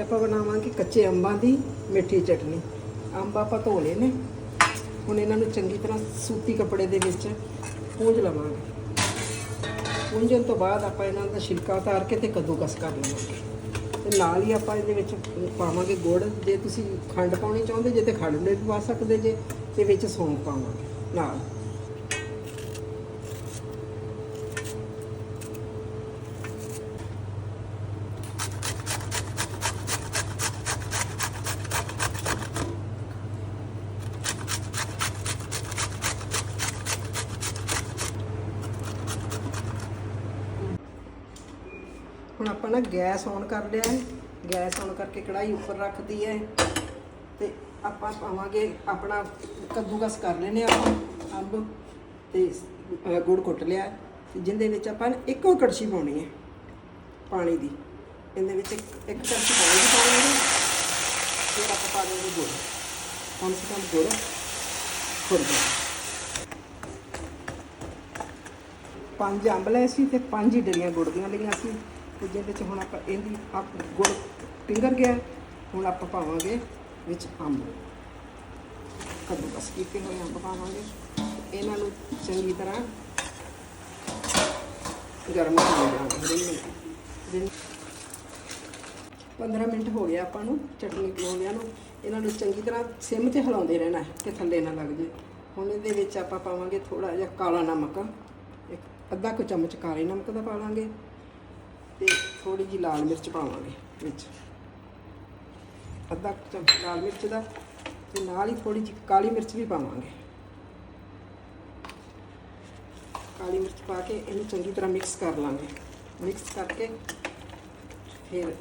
ਆਪਾਂ ਬਣਾਵਾਂਗੇ ਕੱਚੇ ਅੰਬਾਂ ਦੀ ਮਿੱਠੀ ਚਟਨੀ। ਅੰਬ ਆਪਾਂ ਧੋ ਲਏ ਨੇ। ਹੁਣ ਇਹਨਾਂ ਨੂੰ ਚੰਗੀ ਤਰ੍ਹਾਂ ਸੂਤੀ ਕੱਪੜੇ ਦੇ ਵਿੱਚ ਪੂੰਝ ਲਵਾਂਗੇ। ਪੂੰਝਣ ਤੋਂ ਬਾਅਦ ਆਪਾਂ ਇਹਨਾਂ ਦਾ ਛਿਲਕਾ ਉਤਾਰ ਕੇ ਤੇ ਕੱਦੂਕਸ ਕਰ ਲਵਾਂਗੇ। ਤੇ ਨਾਲ ਹੀ ਆਪਾਂ ਇਹਦੇ ਵਿੱਚ ਪਾਵਾਂਗੇ ਗੁੜ। ਜੇ ਤੁਸੀਂ ਖੰਡ ਪਾਉਣੀ ਚਾਹੁੰਦੇ, ਜੇ ਤੇ ਖੰਡ ਵੀ ਪਾ ਸਕਦੇ ਜੇ, ਤੇ ਵਿੱਚ ਸੌਂਫ ਪਾਵਾਂਗੇ। ਨਾਲ। ਹੁਣ ਆਪਾਂ ਨਾ ਗੈਸ ਔਨ ਕਰ ਲਿਆ ਹੈ। ਗੈਸ ਔਨ ਕਰਕੇ ਕੜਾਈ ਉੱਪਰ ਰੱਖਦੀ ਹੈ। ਤੇ ਆਪਾਂ ਪਾਵਾਂਗੇ ਆਪਣਾ ਕੱਦੂਕਸ ਕਰ ਲੈਨੇ ਆਪਾਂ, ਅੰਬ ਤੇ ਗੁੜ ਕੁੱਟ ਲਿਆ ਤੇ ਜਿਹਦੇ ਵਿੱਚ ਆਪਾਂ ਨਾ ਇੱਕੋ ਕੜਛੀ ਪਾਉਣੀ ਹੈ, ਪਾਣੀ ਦੀ। ਇਹਦੇ ਵਿੱਚ ਇੱਕ ਇੱਕ ਕੜਛੀ ਪਾਣੀ ਦੀ ਪਾਵਾਂਗੇ ਫਿਰ ਆਪਾਂ ਪਾ ਦੇਵਾਂਗੇ ਗੁੜ। ਕਮ ਸੇ ਕਮ ਗੁੜ ਖੁਰ ਜਾ ਪੰਜ ਅੰਬ ਲਏ ਸੀ ਤੇ ਪੰਜ ਹੀ ਡਲੀਆਂ ਗੁੜ ਦੀਆਂ ਲਈਆਂ ਸੀ। ਤੇ ਜਿਹਦੇ ਵਿੱਚ ਹੁਣ ਆਪਾਂ ਇਹਦੀ ਆਪ ਗੁੜ ਪਿੰਗਰ ਗਿਆ, ਹੁਣ ਆਪਾਂ ਪਾਵਾਂਗੇ ਵਿੱਚ ਅੰਬ। ਕੱਦੂਕਸ ਕੀਤੇ ਹੋਏ ਅੰਬ ਪਾਵਾਂਗੇ। ਇਹਨਾਂ ਨੂੰ ਚੰਗੀ ਤਰ੍ਹਾਂ ਗਰਮ ਕਰ ਲਿਆਂਗੇ ਦਿਨ 15 ਮਿੰਟ ਹੋ ਗਿਆ ਆਪਾਂ ਨੂੰ ਚਟਨੀ ਬਣਾਉਂਦਿਆਂ ਨੂੰ। ਇਹਨਾਂ ਨੂੰ ਚੰਗੀ ਤਰ੍ਹਾਂ ਸਿਮ ਤੇ ਹਿਲਾਉਂਦੇ ਰਹਿਣਾ ਕਿ ਥੱਲੇ ਨਾ ਲੱਗ ਜੇ। ਹੁਣ ਇਹਦੇ ਵਿੱਚ ਆਪਾਂ ਪਾਵਾਂਗੇ ਥੋੜਾ ਜਿਹਾ ਕਾਲਾ ਨਮਕ। ਇੱਕ ਅੱਧਾ ਕੁ ਚਮਚ ਕਾਲੇ ਨਮਕ ਦਾ ਪਾ ਲਾਂਗੇ। ਤੇ ਥੋੜੀ ਜੀ ਲਾਲ ਮਿਰਚ ਪਾਵਾਂਗੇ ਵਿੱਚ। ਅੱਧਾ ਚਮਚ ਲਾਲ ਮਿਰਚ ਦਾ ਤੇ ਨਾਲ ਹੀ ਥੋੜੀ ਜਿਹੀ ਕਾਲੀ ਮਿਰਚ ਵੀ ਪਾਵਾਂਗੇ। ਕਾਲੀ ਮਿਰਚ ਪਾ ਕੇ ਇਹਨੂੰ ਚੰਗੀ ਤਰ੍ਹਾਂ ਮਿਕਸ ਕਰ ਲਾਂਗੇ। ਮਿਕਸ ਕਰਕੇ ਫਿਰ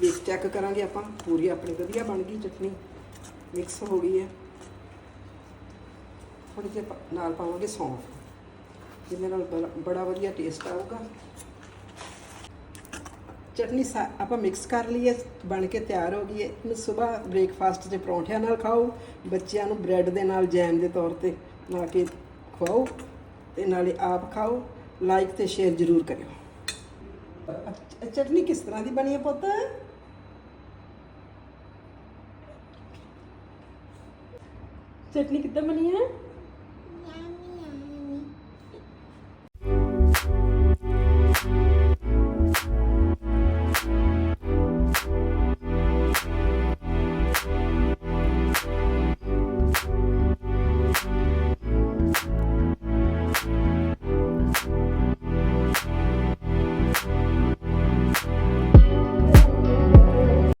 ਦੇਖ ਚੈੱਕ ਕਰਾਂਗੇ ਆਪਾਂ, ਪੂਰੀ ਆਪਣੀ ਵਧੀਆ ਬਣ ਗਈ ਚਟਨੀ। ਮਿਕਸ ਹੋ ਗਈ ਹੈ। ਥੋੜੀ ਜਿਹੀ ਨਾਲ ਪਾਵਾਂਗੇ ਸੌਂਫ। ਜਿਹਦੇ ਨਾਲ ਬੜਾ- ਬੜਾ ਵਧੀਆ ਟੇਸਟ ਆਊਗਾ। ਚਟਨੀ ਸਾ- ਆਪਾਂ ਮਿਕਸ ਕਰ ਲਈ ਹੈ ਬਣ ਕੇ ਤਿਆਰ ਹੋ ਗਈ ਹੈ। ਇਹਨੂੰ ਸਵੇਰ ਬ੍ਰੇਕਫਾਸਟ 'ਚ ਪਰੌਂਠਿਆਂ ਨਾਲ ਖਾਓ, ਬੱਚਿਆਂ ਨੂੰ ਬ੍ਰੈਡ ਦੇ ਨਾਲ ਜੈਮ ਦੇ ਤੌਰ ਤੇ ਬਣਾ ਕੇ ਖਵਾਓ ਤੇ ਨਾਲੇ ਆਪ ਖਾਓ। ਲਾਈਕ ਤੇ ਸ਼ੇਅਰ ਜ਼ਰੂਰ ਕਰਿਓ। ਚਟਨੀ ਕਿਸ ਤਰ੍ਹਾਂ ਦੀ ਬਣੀ ਹੈ ਪੁੱਤ? ਚਟਨੀ ਕਿੱਦਾਂ ਬਣੀ ਹੈ?